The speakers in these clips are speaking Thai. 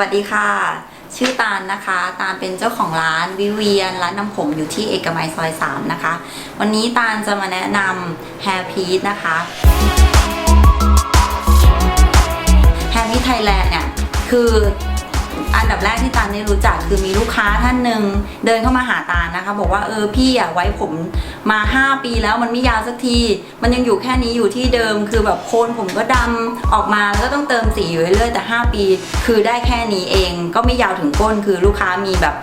วัสดีค่ะ ชื่อตาลนะคะ ตาลเป็นเจ้าของร้านวิเวียนร้านน้ำผมอยู่ที่เอกมัยซอย 3 นะคะ วันนี้ตาลจะมาแนะนำแฮร์พีทนะคะแฮร์พีทไทยแลนด์เนี่ยคือ อันดับแรกที่ตาลได้รู้จักคือมีลูกค้าท่านหนึ่งเดินเข้ามาหาตาลนะคะ บอกว่าเออพี่อะไว้ผมมา 5 ปีแล้วมันไม่ยาวสักที มันยังอยู่แค่นี้อยู่ที่เดิม คือแบบโคนผมก็ดำออกมาแล้วก็ต้องเติมสีอยู่เรื่อยๆแต่ 5 ปี คือได้แค่นี้เอง ก็ไม่ยาวถึงก้นคือลูกค้ามีแบบ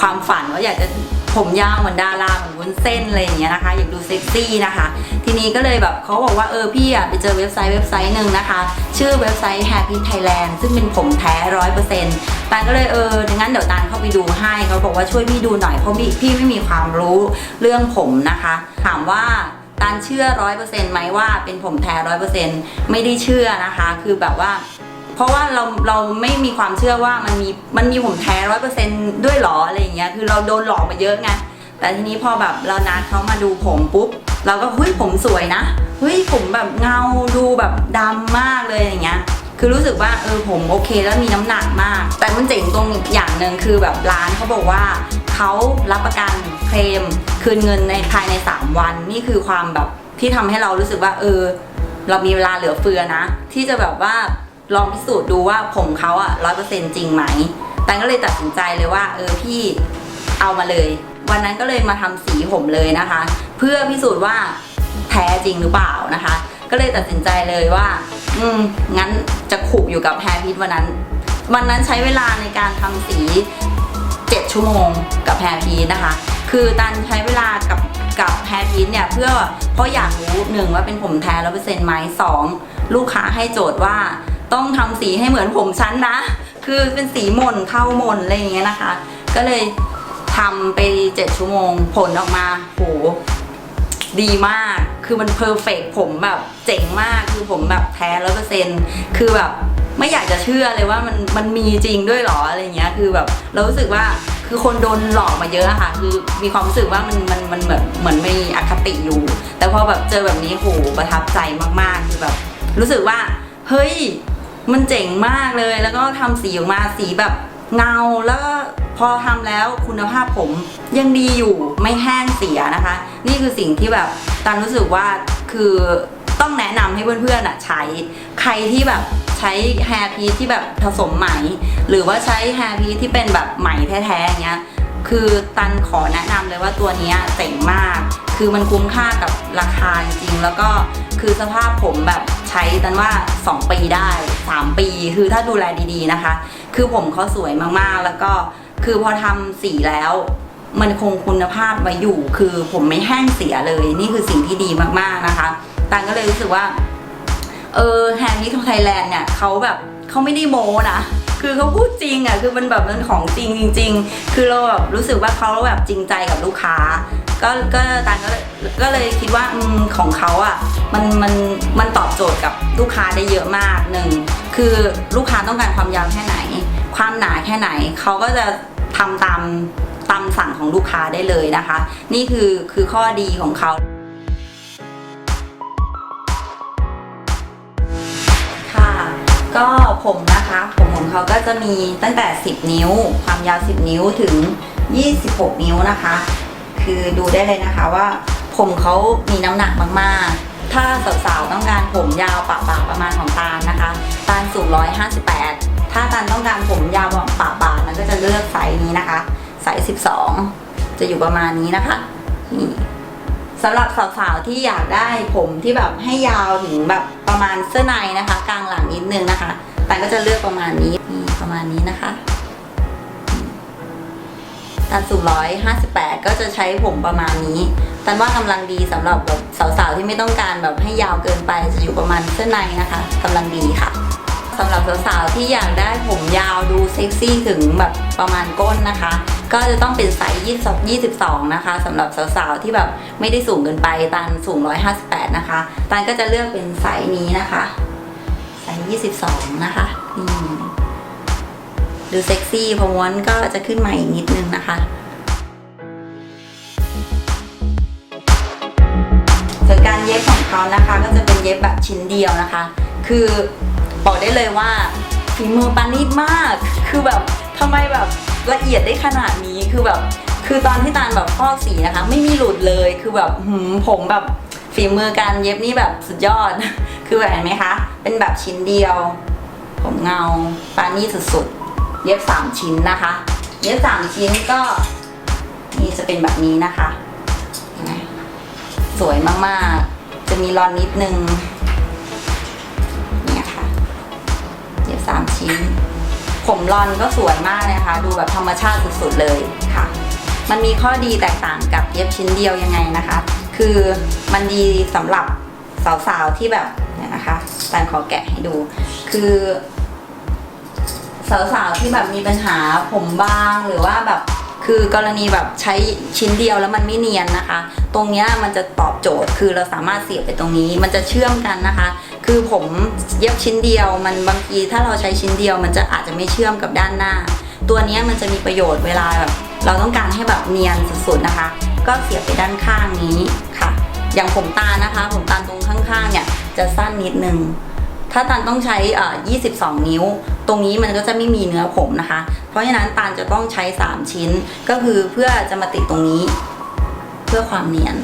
ความฝันว่าอยากจะ ผมยาวเหมือนดาราเหมือนวุ้นเส้นอะไรอย่างเงี้ยนะคะ อยากดูเซ็กซี่นะคะ ทีนี้ก็เลยแบบเขาบอกว่าเออพี่อะไปเจอเว็บไซต์เว็บไซต์หนึ่งนะคะ ชื่อเว็บไซต์ Happy Thailand ซึ่งเป็นผมแท้ร้อยเปอร์เซ็นต์ตาลก็เลยเออดังนั้นเดี๋ยวตาลเข้าไปดูให้เขาบอกว่าช่วยพี่ดูหน่อยเพราะพี่พี่ไม่มีความรู้เรื่องผมนะคะ ถามว่าตาลเชื่อร้อยเปอร์เซ็นต์ไหมว่าเป็นผมแท้ร้อยเปอร์เซ็นต์ไม่ได้เชื่อนะคะ คือแบบว่า เพราะว่าเราเราไม่มีความเชื่อว่ามันมีมันมีผมแท้ร้อยเปอร์เซ็นด้วยหรออะไรอย่างเงี้ยคือเราโดนหลอกมาเยอะไงแต่ทีนี้พอแบบเรานัดเขามาดูผมปุ๊บเราก็เฮ้ยผมสวยนะเฮ้ยผมแบบเงาดูแบบดำมากเลยอย่างเงี้ยคือรู้สึกว่าเออผมโอเคแล้วมีน้ำหนักมาก แต่มันเจ๋งตรงอย่างหนึ่งคือแบบร้านเขาบอกว่าเขารับประกันเคลมคืนเงินในภายใน 3 วัน นี่คือความแบบที่ทำให้เรารู้สึกว่าเออ เรามีเวลาเหลือเฟือนะ ที่จะแบบว่า ลองพิสูจน์ดูว่าผมเขาอะร้อยเปอร์เซ็นต์จริงไหมแต่ก็เลยตัดสินใจเลยว่า เออพี่เอามาเลย วันนั้นก็เลยมาทำสีผมเลยนะคะ เพื่อพิสูจน์ว่าแท้จริงหรือเปล่านะคะ ก็เลยตัดสินใจเลยว่า อืมงั้นจะขูกอยู่กับแฮร์พิทวันนั้น วันนั้นใช้เวลาในการทำสี 7 ชั่วโมงกับแฮร์พีทนะคะ คือตันใช้เวลากับกับแฮร์พีทเนี่ยเพื่อเพราะอยากรู้หนึ่งว่าเป็นผมแท้ร้อยเปอร์เซ็นต์ไหมสองลูกค้าให้โจทย์ว่า ต้องทำสีให้เหมือนผมฉันนะ คือเป็นสีหม่นเข้าหม่นอะไรอย่างเงี้ยนะคะ ก็เลยทำไป7ชั่วโมงผลออกมาโหดีมาก คือมันเพอร์เฟกผมแบบเจ๋งมาก คือผมแบบแท้ร้อยเปอร์เซ็นต์คือแบบไม่อยากจะเชื่อเลยว่ามันมันมีจริงด้วยหรออะไรเงี้ย คือแบบเรารู้สึกว่าคือคนโดนหลอกมาเยอะอะค่ะ คือมีความรู้สึกว่ามันมันมันเหมือนเหมือนมีอคติอยู่ แต่พอแบบเจอแบบนี้โหประทับใจมากๆ คือแบบรู้สึกว่า เฮ้ย มันเจ๋งมากเลย แล้วก็ทำสีออกมาสีแบบเงาแล้วก็พอทำแล้วคุณภาพผมยังดีอยู่ไม่แห้งเสียนะคะ นี่คือสิ่งที่แบบตันรู้สึกว่าคือต้องแนะนำให้เพื่อนๆอะใช้ ใครที่แบบใช้แฮร์พีที่แบบผสมไหม หรือว่าใช้แฮร์พีที่เป็นแบบไหมแท้ๆอย่างเงี้ยคือตันขอแนะนำเลยว่าตัวนี้เจ๋งมาก คือมันคุ้มค่ากับราคาจริงๆ แล้วก็ คือสภาพผมแบบใช้ตันว่า 2 ปีได้ 3 ปี คือถ้าดูแลดีๆนะคะ คือผมเขาสวยมากๆ แล้วก็คือพอทำสีแล้ว มันคงคุณภาพไว้อยู่ คือผมไม่แห้งเสียเลย นี่คือสิ่งที่ดีมากๆนะคะตันก็เลยรู้สึกว่า เออแฮนดี้ของไทยแลนด์เนี่ยเขาแบบเขาไม่ได้โม้นะ คือเขาพูดจริงอะคือมันแบบมันของจริงจริง ๆ คือเราแบบรู้สึกว่าเขาแบบจริงใจกับลูกค้า ก็ก็ตันก็เลยก็เลยคิดว่าอของเขาอะมันมันมันตอบโจทย์กับลูกค้าได้เยอะมากหนึ่งคือลูกค้าต้องการความยาวแค่ไหน ความหนาแค่ไหนเขาก็จะทำตามตามสั่งของลูกค้าได้เลยนะคะ นี่คือคือข้อดีของเขา ก็ผมนะคะ ผมของเขาก็จะมีตั้งแต่ 10 นิ้ว ความยาว 10 นิ้วถึง 26 นิ้วนะคะ คือดูได้เลยนะคะว่าผมเขามีน้ำหนักมากๆ ถ้าสาวๆต้องการผมยาวปะปะประมาณของตาลนะคะ ตาลสูง 158 ถ้าตาลต้องการผมยาวปะปะนั้นก็จะเลือกไซส์นี้นะคะ ไซส์ 12 จะอยู่ประมาณนี้นะคะนี่ สำหรับสาวๆที่อยากได้ผมที่แบบให้ยาวถึงแบบประมาณเสื้อในนะคะ กลางหลังนิดนึงนะคะตันก็จะเลือกประมาณนี้นี่ประมาณนี้นะคะตันสูงร้อยห้าสิบแปดก็จะใช้ผมประมาณนี้ตันว่ากำลังดีสำหรับแบบสาวๆที่ไม่ต้องการแบบให้ยาวเกินไปจะอยู่ประมาณเสื้อในนะคะกำลังดีค่ะสำหรับสาวๆที่อยากได้ผมยาวดูเซ็กซี่ถึงแบบประมาณก้นนะคะ ก็จะต้องเป็นไซส์22 22 นะคะสำหรับสาวๆ ที่แบบไม่ได้สูงเกินไปตันสูง 158 นะคะ ตันก็จะเลือกเป็นไซส์นี้นะคะไซส์22 นะคะนี่ดูเซ็กซี่พอม้วนก็จะขึ้นมาอีกนิดนึงนะคะส่วนการเย็บของเขานะคะก็จะเป็นเย็บแบบชิ้นเดียวนะคะ คือบอกได้เลยว่าฝีมือปานีตมาก คือแบบทำไมแบบ ละเอียดได้ขนาดนี้คือแบบ คือตอนที่ตาลแบบฟอกสีนะคะ ไม่มีหลุดเลยคือแบบหืมผมแบบฝีมือการเย็บนี่แบบสุดยอด คือแบบเห็นไหมคะ เป็นแบบชิ้นเดียว ผมเงาปานี่สุดๆ เย็บสามชิ้นนะคะ เย็บสามชิ้นก็นี่จะเป็นแบบนี้นะคะ สวยมากๆ จะมีรอนนิดนึง เนี่ยค่ะ เย็บสามชิ้น ผมรอนก็สวยมากเลยนะคะ ดูแบบธรรมชาติสุดๆเลยค่ะ มันมีข้อดีแตกต่างกับเย็บชิ้นเดียวยังไงนะคะ คือมันดีสำหรับสาวๆที่แบบเนี่ยนะคะแตนขอแกะให้ดู คือ สาวๆที่แบบมีปัญหาผมบางหรือว่าแบบคือกรณีแบบใช้ชิ้นเดียวแล้วมันไม่เนียนนะคะ ตรงนี้มันจะตอบโจทย์คือเราสามารถเสียบไปตรงนี้ มันจะเชื่อมกันนะคะ คือผมเย็บชิ้นเดียว มันบางทีถ้าเราใช้ชิ้นเดียว มันจะอาจจะไม่เชื่อมกับด้านหน้า ตัวนี้มันจะมีประโยชน์เวลาแบบเราต้องการให้แบบเนียนสุดๆนะคะ ก็เสียบไปด้านข้างนี้ค่ะ อย่างผมตานะคะ ผมตาตรงข้างๆเนี่ยจะสั้นนิดนึงถ้าตาลต้องใช้อ่อ22 นิ้ว ตรงนี้มันก็จะไม่มีเนื้อผมนะคะ เพราะฉะนั้นตาลจะต้องใช้ 3 ชิ้น ก็คือเพื่อจะมาติดตรงนี้ เพื่อความเนียน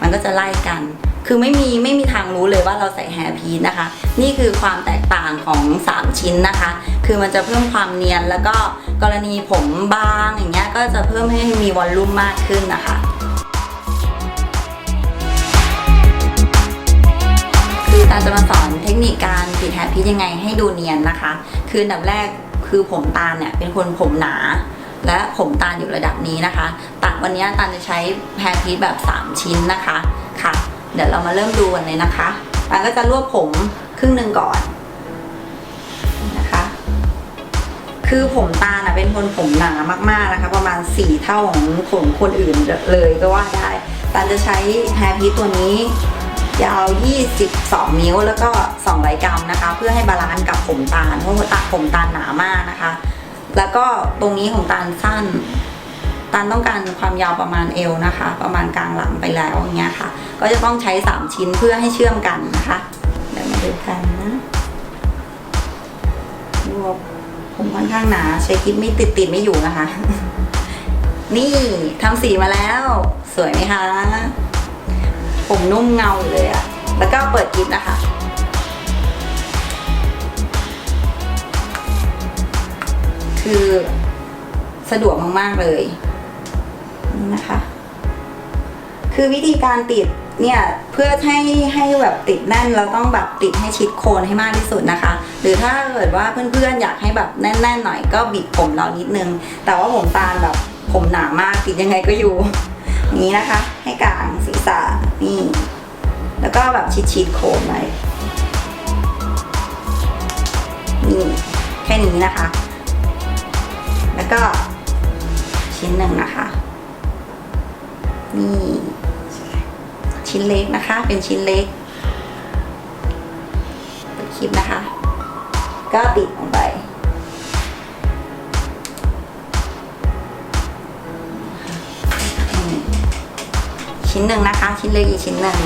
มันก็จะไล่กัน คือไม่มีไม่มีทางรู้เลยว่าเราใส่แฮร์พีนะคะ นี่คือความแตกต่างของ 3 ชิ้นนะคะ คือมันจะเพิ่มความเนียนแล้วก็กรณีผมบางอย่างเงี้ยก็จะเพิ่มให้มีวอลลุ่มมากขึ้นนะคะคือตาจะมาสอนเทคนิคการติดแฮร์พีซยังไงให้ดูเนียนนะคะ คืออันดับแรกคือผมตาลเนี่ยเป็นคนผมหนาและผมตาลอยู่ระดับนี้นะคะตัดวันนี้ตาจะใช้แฮร์พีแบบ 3 ชิ้นนะคะค่ะ เดี๋ยวเรามาเริ่มดูกันเลยนะคะตาลก็จะรวบผมครึ่งหนึ่งก่อนนะคะ คือผมตาลนะเป็นคนผมหนามากๆนะคะ ประมาณ 4 เท่าของผมคนอื่นเลยก็ว่าได้ตาลจะใช้แฮร์พีตัวนี้ยาว 22 นิ้วแล้วก็200กรัมนะคะ เพื่อให้บาลานซ์กับผมตาลเพราะว่าตาผมตาลหนามากนะคะ แล้วก็ตรงนี้ของตาลสั้น ตาลต้องการความยาวประมาณเอวนะคะ ประมาณกลางหลังไปแล้วอย่างเงี้ยค่ะ ก็จะต้องใช้ 3 ชิ้นเพื่อให้เชื่อมกันนะคะเดี๋ยวมาดูกันนะรวบผมค่อนข้างหนาใช้กิ๊บไม่ติดติดไม่อยู่นะคะ นี่ทำสีมาแล้ว สวยไหมคะ ผมนุ่มเงาอยู่เลยอะแล้วก็เปิดกิฟนะคะคือสะดวกมาก ๆ เลย นะคะ คือวิธีการติดเนี่ยเพื่อให้ให้แบบติดแน่นเราต้องแบบติดให้ชิดโคนให้มากที่สุดนะคะ หรือถ้าเกิดว่าเพื่อนๆอยากให้แบบแน่นๆหน่อยก็บิดผมเรานิดนึง แต่ว่าผมตาลแบบผมหนามากติดยังไงก็อยู่อย่างนี้นะคะ ให้กลางศีรษะนี่ แล้วก็แบบชิดๆโคนไว้นี่แค่นี้นะคะ แล้วก็ชิ้นหนึ่งนะคะ นี่ชิ้นเล็กนะคะ เป็นชิ้นเล็กเปิดคลิปนะคะ ก็ติดลงไปนี่ชิ้นหนึ่งนะคะ ชิ้นเล็กอีกชิ้นหนึ่ง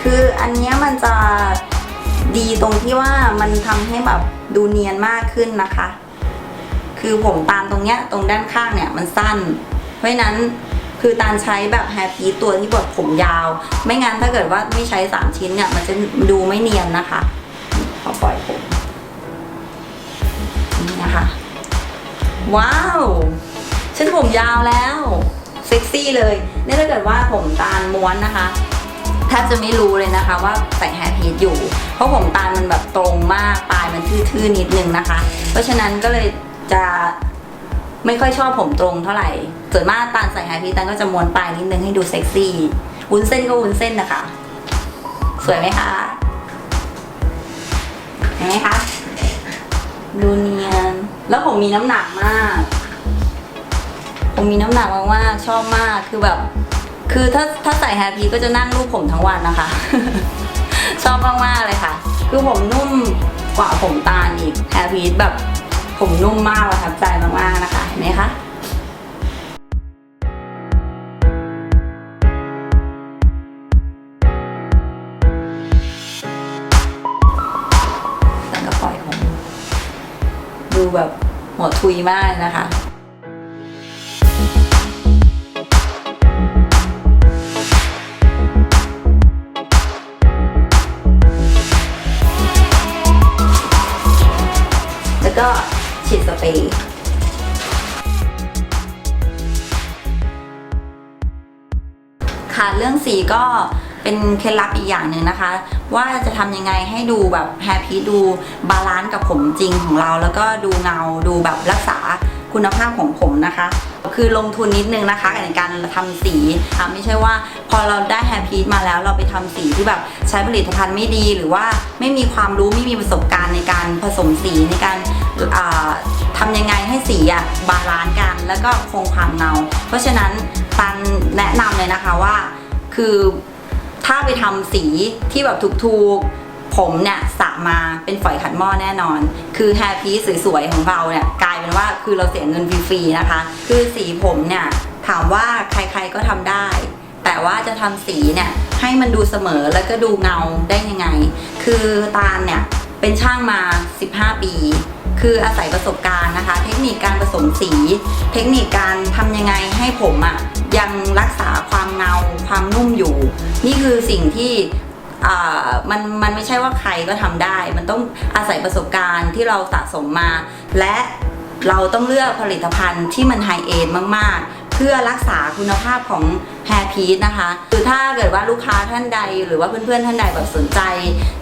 คืออันนี้มันจะ ดีตรงที่ว่ามันทำให้แบบดูเนียนมากขึ้นนะคะ คือผมตาลตรงเนี้ยตรงด้านข้างเนี่ยมันสั้น เพราะนั้นคือตาลใช้แบบแฮร์พีตัวที่บดผมยาว ไม่งั้นถ้าเกิดว่าไม่ใช้สามชิ้นเนี่ยมันจะดูไม่เนียนนะคะขอปล่อยผมนี่นะคะ ว้าวฉันผมยาวแล้วเซ็กซี่เลยเนี่ยถ้าเกิดว่าผมตาลม้วนนะคะ แทบจะไม่รู้เลยนะคะว่าใส่แฮร์พีซอยู่ เพราะผมตาลมันแบบตรงมากปลายมันทื่อๆนิดนึงนะคะ เพราะฉะนั้นก็เลยจะไม่ค่อยชอบผมตรงเท่าไหร่ ส่วนมากตาลใส่แฮร์พีซตาลก็จะม้วนปลายนิดนึงให้ดูเซ็กซี่วุ้นเส้นก็วุ้นเส้นนะคะ สวยไหมคะเห็นไหมคะดูเนียน แล้วผมมีน้ำหนักมาก ผมมีน้ำหนักมากๆชอบมากคือแบบ คือถ้าถ้าใส่แฮปปี้ก็จะนั่งรูปผมทั้งวันนะคะ ชอบมากๆเลยค่ะ คือผมนุ่มกว่าผมตาอีกแฮปปี้แบบผมนุ่มมากประทับใจมากๆนะคะเห็นไหมคะดูแบบหัวทุยมากนะคะ ก็ฉีดสเปรย์ค่ะเรื่องสีก็เป็นเคล็ดลับอีกอย่างหนึ่งนะคะ ว่าจะทำยังไงให้ดูแบบแฮปปี้ดูบาลานซ์กับผมจริงของเรา แล้วก็ดูเงาดูแบบรักษาคุณภาพของผมนะคะ คือลงทุนนิดนึงนะคะในการทำสีอะไม่ใช่ว่าพอเราได้แฮปปี้มาแล้วเราไปทำสีที่แบบใช้ผลิตภัณฑ์ไม่ดี หรือว่าไม่มีความรู้ไม่มีประสบการณ์ในการผสมสีในการ ทำยังไงให้สีอะบาลานซ์กัน แล้วก็คงความเงาเพราะฉะนั้นตันแนะนำเลยนะคะว่า คือถ้าไปทำสีที่แบบถูกๆ ผมเนี่ยสระมาเป็นฝอยขัดหม้อแน่นอน คือแฮร์พีซสวยๆ ของเราเนี่ยกลายเป็นว่าคือเราเสียเงินฟรีๆนะคะ คือสีผมเนี่ยถามว่าใครๆก็ทำได้ แต่ว่าจะทำสีเนี่ยให้มันดูเสมอแล้วก็ดูเงาได้ยังไง คือตาลเนี่ยเป็นช่างมา 15 ปี คืออาศัยประสบการณ์นะคะ เทคนิคการผสมสี เทคนิคการทำยังไงให้ผมอะ่ะยังรักษาความเงาความนุ่มอยู่ นี่คือสิ่งที่มันมันไม่ใช่ว่าใครก็ทำได้ มันต้องอาศัยประสบการณ์ที่เราสะสมมา และเราต้องเลือกผลิตภัณฑ์ที่มันไฮเอนมาก ๆ เพื่อรักษาคุณภาพของแฮร์พีซนะคะคือถ้าเกิดว่าลูกค้าท่านใด หรือว่าเพื่อนๆท่านใดแบบสนใจ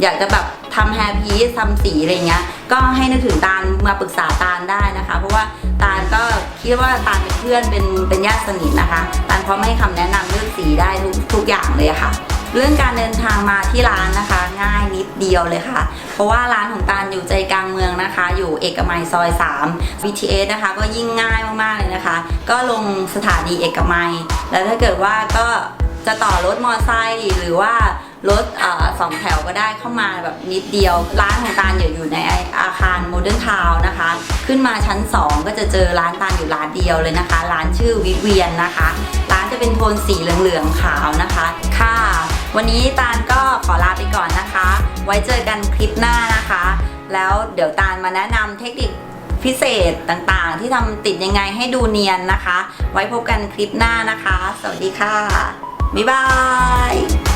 อยากจะแบบทำแฮร์พีซทำสีอะไรเงี้ยก็ให้นึกถึงตาลมาปรึกษาตาลได้นะคะ เพราะว่าตาลก็คิดว่าตาลเป็นเพื่อนเป็นเป็นญาติสนิทนะคะตาลพร้อมให้คำแนะนำเรื่องสีได้ทุกทุกอย่างเลยะค่ะ เรื่องการเดินทางมาที่ร้านนะคะ ง่ายนิดเดียวเลยค่ะ เพราะว่าร้านของตาลอยู่ใจกลางเมืองนะคะ อยู่เอกมัยซอย 3 BTS นะคะ ก็ยิ่งง่ายมากๆเลยนะคะ ก็ลงสถานีเอกมัย แล้วถ้าเกิดว่าก็จะต่อรถมอไซค์หรือว่ารถอสองแถวก็ได้เข้ามาแบบนิดเดียว ร้านของตาลอยู่อยู่ในอาคารโมเดิร์นทาวน์นะคะ ขึ้นมาชั้น 2 ก็จะเจอร้านตาลอยู่ร้านเดียวเลยนะคะ ร้านชื่อวิเวียนนะคะ ร้านจะเป็นโทนสีเหลืองๆขาวนะคะ ค่ะ วันนี้ตาลก็ขอลาไปก่อนนะคะ ไว้เจอกันคลิปหน้านะคะ แล้วเดี๋ยวตาลมาแนะนำเทคนิคพิเศษต่างๆ ที่ทำติดยังไงให้ดูเนียนนะคะ ไว้พบกันคลิปหน้านะคะ สวัสดีค่ะ บ๊ายบาย